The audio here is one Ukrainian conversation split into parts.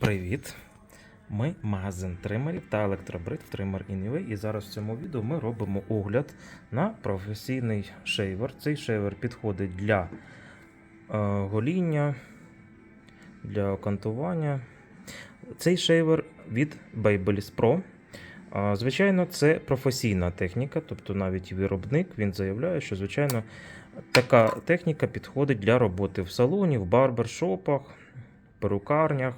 Привіт! Ми магазин тримерів та електробрид Trimmer Anyway. І зараз в цьому відео ми робимо огляд на професійний шейвер. Цей шейвер підходить для е, гоління, для окантування. Цей шейвер від Babyliss Pro. Звичайно, це професійна техніка, тобто навіть виробник він заявляє, що звичайно така техніка підходить для роботи в салоні, в барбершопах, перукарнях.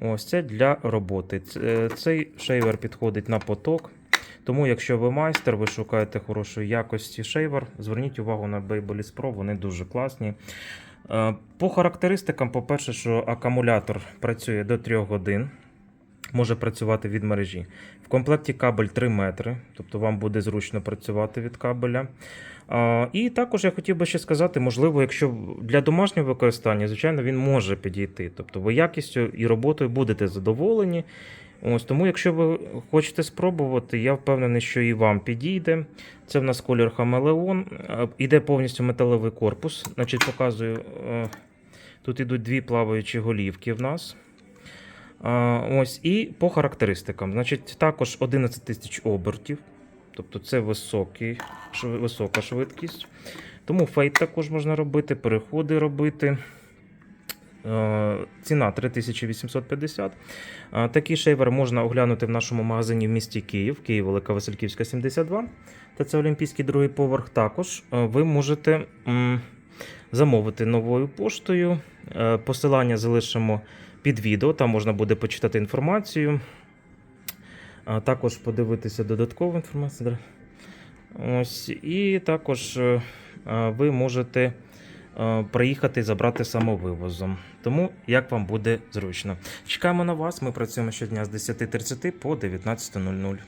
Ось це для роботи. Е, Цей шейвер підходить на поток. Тому, якщо ви майстер, ви шукаєте хорошої якості шейвер, зверніть увагу на Babyliss Pro, вони дуже класні. Е, По характеристикам, по-перше, що акумулятор працює до 3 годин, може працювати від мережі. В комплекті кабель 3 метри, тобто вам буде зручно працювати від кабеля. І також я хотів би ще сказати, можливо, якщо для домашнього використання, звичайно, він може підійти. Тобто ви якістю і роботою будете задоволені. Ось тому, якщо ви хочете спробувати, я впевнений, що і вам підійде. Це в нас колір Хамелеон. Іде повністю металевий корпус. Значить, показую. е, Тут ідуть дві плаваючі голівки в нас. Ось, і по характеристикам. Значить, також 11 тисяч обертів. Тобто це високий, висока швидкість. Тому фейт також можна робити, переходи робити. Ціна 3850. Е, Такий шейвер можна оглянути в нашому магазині в місті Київ, Київ Велика Васильківська, 72. Та це Олімпійський другий поверх. Також ви можете замовити новою поштою. Посилання залишимо під відео, там можна буде почитати інформацію. А також подивитися додаткову інформацію. Ось, і також е, ви можете е, приїхати і забрати самовивозом. Тому як вам буде зручно. Чекаємо на вас. Ми працюємо щодня з 10.30 по 19.00.